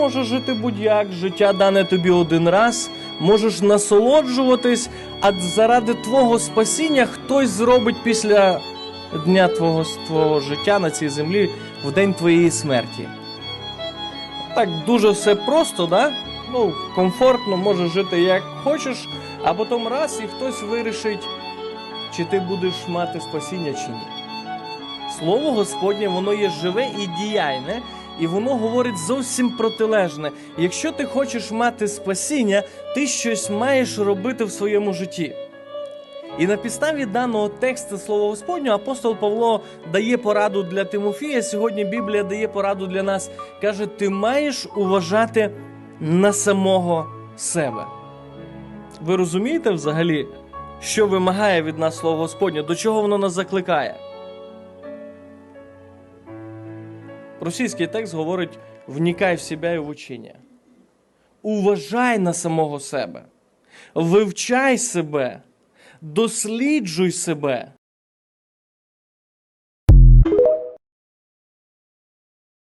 можеш жити будь-як, життя дане тобі один раз, можеш насолоджуватись, а заради твого спасіння хтось зробить після дня твого, твого життя на цій землі в день твоєї смерті. Так дуже все просто, да? Ну, комфортно, можеш жити як хочеш, а потім раз і хтось вирішить, чи ти будеш мати спасіння чи ні. Слово Господнє, воно є живе і діяльне, і воно говорить зовсім протилежне. Якщо ти хочеш мати спасіння, ти щось маєш робити в своєму житті. І на підставі даного тексту Слова Господнього апостол Павло дає пораду для Тимофія. Сьогодні Біблія дає пораду для нас. Каже: ти маєш уважати на самого себе. Ви розумієте взагалі, що вимагає від нас Слово Господнє, до чого воно нас закликає? Російський текст говорить: вникай в себе і в учення. Уважай на самого себе, вивчай себе, досліджуй себе.